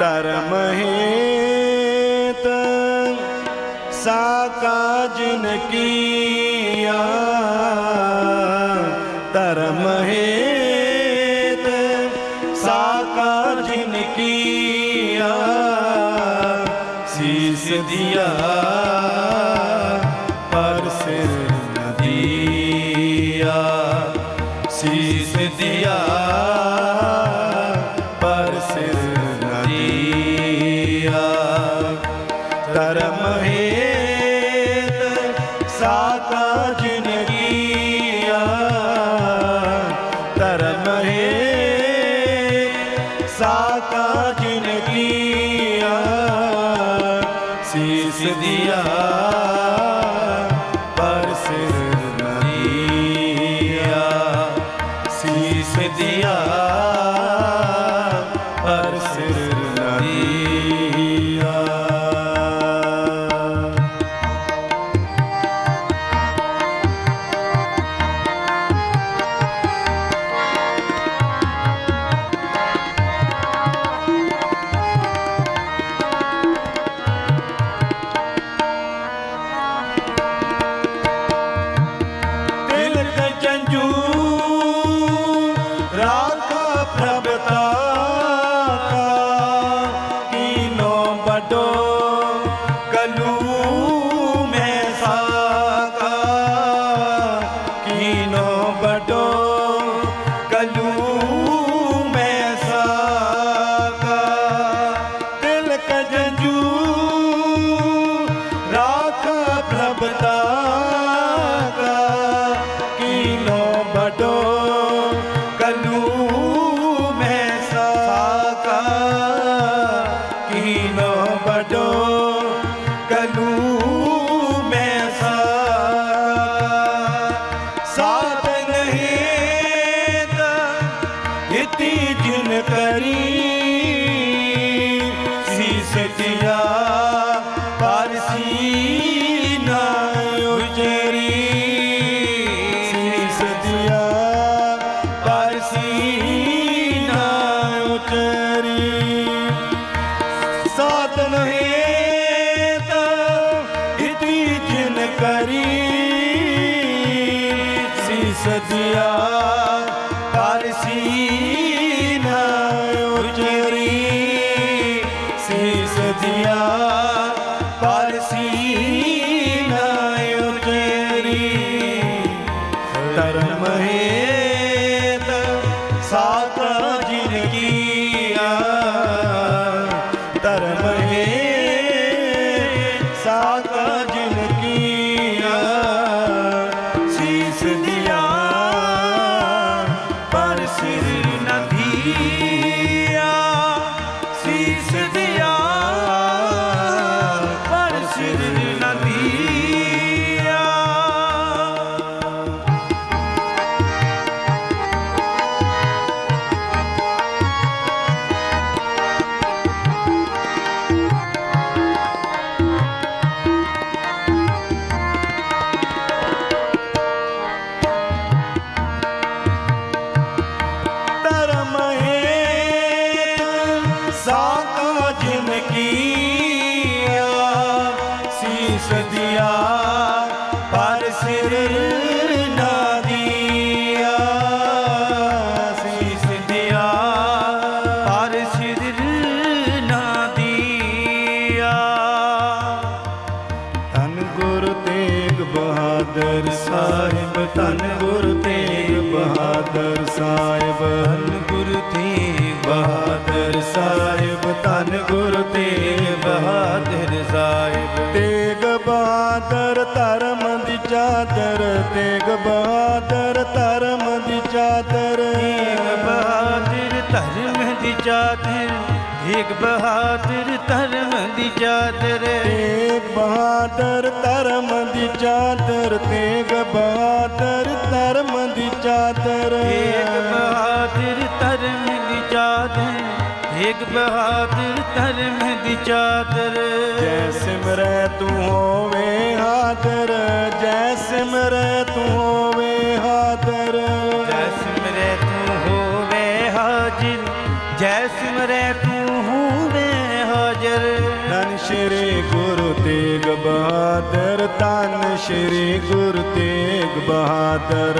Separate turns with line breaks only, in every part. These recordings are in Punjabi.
ਧਰਮ ਹੇਤ ਸਾਕਾ ਜਿਨ ਕੀਆ। ਧਰਮ ਹੇਤ ਸਾਕਾ ਜਿਨ ਕੀਆ। ਸੀਸ ਦਿਆ ਪਰ ਸਿਰ ਨ ਸੀਸ ਦਿਆ डोर ਲੀਨ ਕਰੀ। ਸੀਸ ਪਰਸੀ ਨਾ ਉਜਰੀ। ਸੀਸ ਜਿਆ ਪਰਸੀ ਸਾਧਨ ਕਰੀ। ਸੀਸ से ਸਦਿਆ ਧਰਮ ਦੀ ਚਾਦਰ ਤੇਗ ਬਹਾਦਰ ਧਰਮ ਦੀ ਚਾਦਰ।
ਤੇਗ ਬਹਾਦਰ ਧਰਮ ਦੀ ਚਾਦਰ। ਤੇਗ ਬਹਾਦਰ ਧਰਮ ਦੀ ਚਾਦਰ।
ਤੇਗ ਬਹਾਦਰ ਧਰਮ ਦੀ ਚਾਦਰ ਤੇਗ ਬਹਾਦਰ ਧਰਮ ਦੀ ਚਾਦਰ।
ਤੇਗ ਬਹਾਦਰ ਧਰਮ ਦੀ ਚਾਦਰ। ਤੇਗ ਬਹਾਦਰ ਧਰਮ ਦੀ ਚਾਦਰ।
ਜੈ ਸਿਮਰੈ ਤੂੰ ਹੋਵੇ ਹਾਦਰ ਸ਼੍ਰੀ ਗੁਰੂ ਤੇਗ ਬਹਾਦਰ ਧੰਨ ਸ਼੍ਰੀ ਗੁਰੂ ਤੇਗ ਬਹਾਦਰ।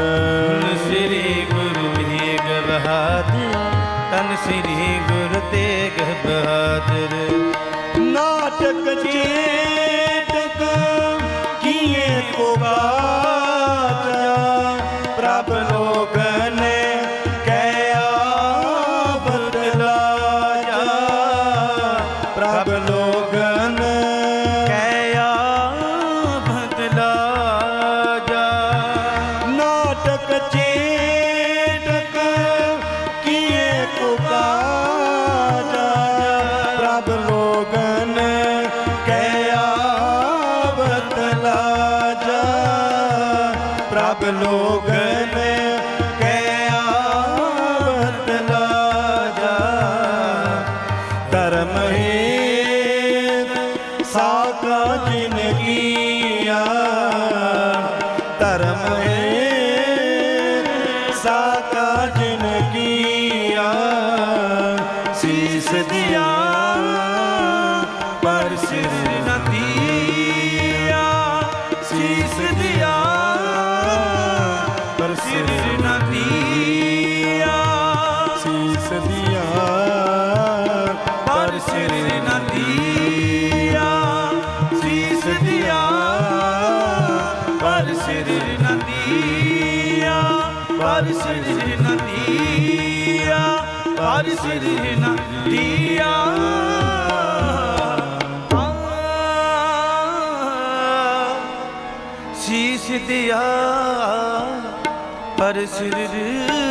ਸ੍ਰੀ ਗੁਰੂ ਤੇਗ ਬਹਾਦਰ ਤਨ ਸ੍ਰੀ ਗੁਰੂ ਤੇਗ ਬਹਾਦਰ।
ਨਾਟਕ ਚੇਤਕ ਕੀਏ ਕੋ
प्रभ लोगन ਪਰ ਸਿਰ ਨਦੀਆ ਪਰ ਸਿਰ ਨਦੀਆ ਸੀਸ ਦਿਆ ਪਰ ਸਿਰ